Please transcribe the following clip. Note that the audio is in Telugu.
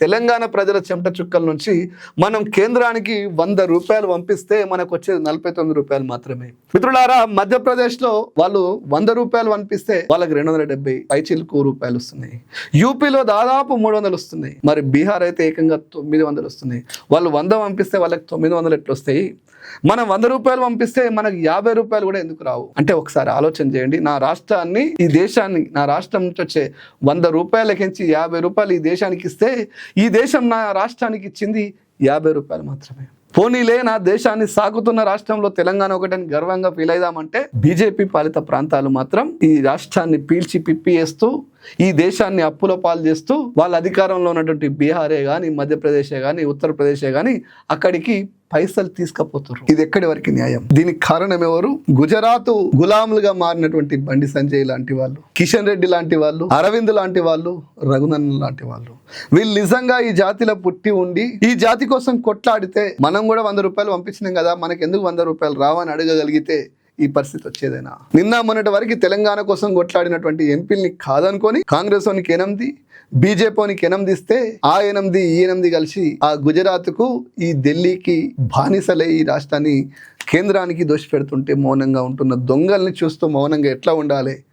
తెలంగాణ ప్రజల చెమట చుక్కల నుంచి మనం కేంద్రానికి వంద రూపాయలు పంపిస్తే మనకు వచ్చేది నలభై తొమ్మిది రూపాయలు మాత్రమే. మిత్రులారా మధ్యప్రదేశ్లో వాళ్ళు వంద రూపాయలు పంపిస్తే వాళ్ళకి రెండు వందల డెబ్బై పైచిల్కు రూపాయలు వస్తున్నాయి. యూపీలో దాదాపు మూడు వందలు వస్తున్నాయి. మరి బీహార్ అయితే ఏకంగా తొమ్మిది వందలు వస్తున్నాయి. వాళ్ళు వంద పంపిస్తే వాళ్ళకి తొమ్మిది వందలు ఎట్లు వస్తాయి మనం వంద రూపాయలు పంపిస్తే మనకు యాభై రూపాయలు కూడా ఎందుకు రావు? అంటే ఒకసారి ఆలోచన చేయండి. నా రాష్ట్రాన్ని ఈ దేశాన్ని నా రాష్ట్రం నుంచి వచ్చే వంద రూపాయలకించి యాభై రూపాయలు ఈ దేశానికి ఇస్తే ఈ దేశం నా రాష్ట్రానికి ఇచ్చింది యాభై రూపాయలు మాత్రమే. పోనీలే నా దేశాన్ని సాగుతున్న రాష్ట్రంలో తెలంగాణ ఒకటని గర్వంగా ఫీల్ అయిదామంటే బీజేపీ పాలిత ప్రాంతాలు మాత్రం ఈ రాష్ట్రాన్ని పీల్చి పిప్పి వేస్తూ ఈ దేశాన్ని అప్పుల పాలు చేస్తూ వాళ్ళ అధికారంలో ఉన్నటువంటి బీహారే కానీ మధ్యప్రదేశే కానీ ఉత్తరప్రదేశే కానీ అక్కడికి పైసలు తీసుకపోతారు ఇది ఎక్కడి వరకు న్యాయం? దీనికి కారణం ఎవరు? గుజరాత్ గులాములుగా మారినటువంటి బండి సంజయ్ లాంటి వాళ్ళు కిషన్ రెడ్డి లాంటి వాళ్ళు అరవింద్ లాంటి వాళ్ళు రఘునందన్ లాంటి వాళ్ళు. వీళ్ళు నిజంగా ఈ జాతిలో పుట్టి ఉండి ఈ జాతి కోసం కొట్లాడితే మనం కూడా వంద రూపాయలు పంపించినాం కదా మనకి ఎందుకు వంద రూపాయలు రావని అడగగలిగితే ఈ పరిస్థితి వచ్చేదేనా? నిన్న మొన్నటి వరకు తెలంగాణ కోసం కొట్లాడినటువంటి ఎంపీల్ని కాదనుకొని కాంగ్రెస్ వానికి ఎనిమిది బీజేపీకి ఎనిమిది ఇస్తే ఆ ఎనిమిది ఈ ఎనిమిది కలిసి ఆ గుజరాత్కు ఈ ఢిల్లీకి బానిసలే ఈ రాష్ట్రాన్ని కేంద్రానికి దోషి పెడుతుంటే మౌనంగా ఉంటున్న దొంగల్ని చూస్తూ మౌనంగా ఎట్లా ఉండాలి?